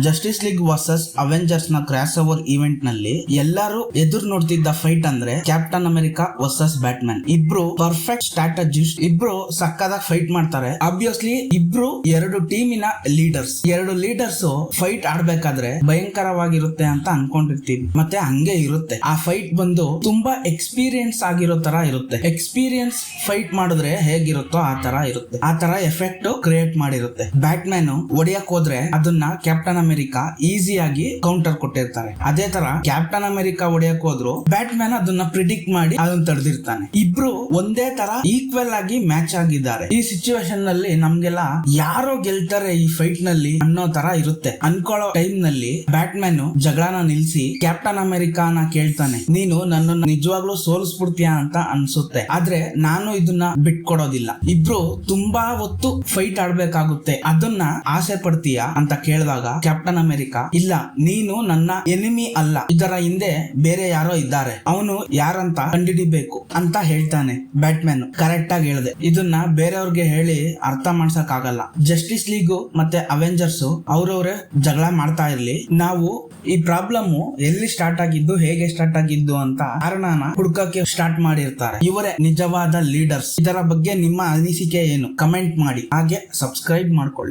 Justice league versus ಅವೆಂಜರ್ಸ್ನ cross over ಇವೆಂಟ್ನಲ್ಲಿ ಎಲ್ಲರೂ ಎದುರು ನೋಡ್ತಿದ್ದ ಫೈಟ್ ಅಂದ್ರೆ ಕ್ಯಾಪ್ಟನ್ ಅಮೆರಿಕಾ ವರ್ಸಸ್ ಬ್ಯಾಟ್ಮನ್ ಇಬ್ರು ಪರ್ಫೆಕ್ಟ್ ಸ್ಟ್ರಾಟಜಿಸ್ಟ್ ಇಬ್ರು ಸಕ್ಕದಾಗಿ ಫೈಟ್ ಮಾಡ್ತಾರೆ. ಅಬ್ವಿಯಸ್ಲಿ ಇಬ್ರು ಎರಡು ಟೀಮಿನ ಲೀಡರ್ಸ್ ಎರಡು ಲೀಡರ್ಸ್ ಫೈಟ್ ಆಡ್ಬೇಕಾದ್ರೆ ಭಯಂಕರವಾಗಿರುತ್ತೆ ಅಂತ ಅನ್ಕೊಂಡಿರ್ತೀವಿ. ಮತ್ತೆ ಹಂಗೆ ಇರುತ್ತೆ. ಆ ಫೈಟ್ ಬಂದು ತುಂಬಾ ಎಕ್ಸ್ಪೀರಿಯನ್ಸ್ ಆಗಿರೋ ತರ ಇರುತ್ತೆ. ಎಕ್ಸ್ಪೀರಿಯನ್ಸ್ ಫೈಟ್ ಮಾಡಿದ್ರೆ ಹೇಗಿರುತ್ತೋ ಆ ತರ ಇರುತ್ತೆ. ಆ ತರ ಎಫೆಕ್ಟ್ ಕ್ರಿಯೇಟ್ ಮಾಡಿರುತ್ತೆ. ಬ್ಯಾಟ್ಮನ್ ಹೊಡಿಯಕ್ ಹೋದ್ರೆ ಅದನ್ನ ಕ್ಯಾಪ್ಟನ್ ಅಮೆರಿಕಾ ಈಸಿಯಾಗಿ ಕೌಂಟರ್ ಕೊಟ್ಟಿರ್ತಾರೆ. ಅದೇ ತರ ಕ್ಯಾಪ್ಟನ್ ಅಮೆರಿಕಾ ಹೊಡೆಯಕ್ ಹೋದ್ರು ಬ್ಯಾಟ್ಮ್ಯಾನ್ ಅದನ್ನ ಪ್ರಿಡಿಕ್ಟ್ ಮಾಡಿ ಅದನ್ನ ತಡೆದಿರ್ತಾನೆ. ಇಬ್ರು ಒಂದೇ ತರ ಈಕ್ವಲ್ ಆಗಿ ಮ್ಯಾಚ್ ಆಗಿದ್ದಾರೆ. ಈ ಸಿಚುವೇಶನ್ನಲ್ಲಿ ನಮ್ಗೆಲ್ಲ ಯಾರೋ ಗೆಲ್ತಾರೆ ಈ ಫೈಟ್ನಲ್ಲಿ ಅನ್ನೋ ತರ ಇರುತ್ತೆ. ಅನ್ಕೊಳ್ಳೋ ಟೈಮ್ನಲ್ಲಿ ಬ್ಯಾಟ್ಮ್ಯಾನ್ ಜಗಳನ ನಿಲ್ಸಿ ಕ್ಯಾಪ್ಟನ್ ಅಮೆರಿಕಾನ ಕೇಳ್ತಾನೆ, ನೀನು ನನ್ನನ್ನು ನಿಜವಾಗ್ಲೂ ಸೋಲಿಸ್ಬಿಡ್ತೀಯಾ ಅಂತ ಅನ್ಸುತ್ತೆ. ಆದ್ರೆ ನಾನು ಇದನ್ನ ಬಿಟ್ಕೊಡೋದಿಲ್ಲ. ಇಬ್ರು ತುಂಬಾ ಹೊತ್ತು ಫೈಟ್ ಆಡ್ಬೇಕಾಗುತ್ತೆ. ಅದನ್ನ ಆಸೆ ಪಡ್ತೀಯಾ? ಅಂತ ಕೇಳಿದಾಗ ಕ್ಯಾಪ್ಟನ್ ಅಮೆರಿಕಾ? ಇಲ್ಲ, ನೀನು ನನ್ನ ಎನಿಮಿ ಅಲ್ಲ. ಇದರ ಹಿಂದೆ ಬೇರೆ ಯಾರೋ ಇದ್ದಾರೆ. ಅವನು ಯಾರಂತ ಕಂಡಿಡಿಬೇಕು ಅಂತ ಹೇಳ್ತಾನೆ ಬ್ಯಾಟ್ಮ್ಯಾನ್. ಕರೆಕ್ಟ್ ಆಗಿ ಹೇಳಿದೆ. ಇದನ್ನ ಬೇರೆಯವ್ರಿಗೆ ಹೇಳಿ ಅರ್ಥ ಮಾಡ್ಸಕ್ ಆಗಲ್ಲ ಜಸ್ಟಿಸ್ ಲೀಗು ಮತ್ತೆ ಅವೆಂಜರ್ಸ್ ಅವ್ರವ್ರೆ ಜಗಳ ಮಾಡ್ತಾ ಇರ್ಲಿ. ನಾವು ಈ ಪ್ರಾಬ್ಲಮ್ ಎಲ್ಲಿ ಸ್ಟಾರ್ಟ್ ಆಗಿದ್ದು, ಹೇಗೆ ಸ್ಟಾರ್ಟ್ ಆಗಿದ್ದು ಅಂತ ಕಾರಣನ ಹುಡ್ಕಕ್ಕೆ ಸ್ಟಾರ್ಟ್ ಮಾಡಿರ್ತಾರೆ. ಇವರೇ ನಿಜವಾದ ಲೀಡರ್ಸ್. ಇದರ ಬಗ್ಗೆ ನಿಮ್ಮ ಅನಿಸಿಕೆ ಏನು? ಕಮೆಂಟ್ ಮಾಡಿ. ಹಾಗೆ ಸಬ್ಸ್ಕ್ರೈಬ್ ಮಾಡ್ಕೊಳ್ಳಿ.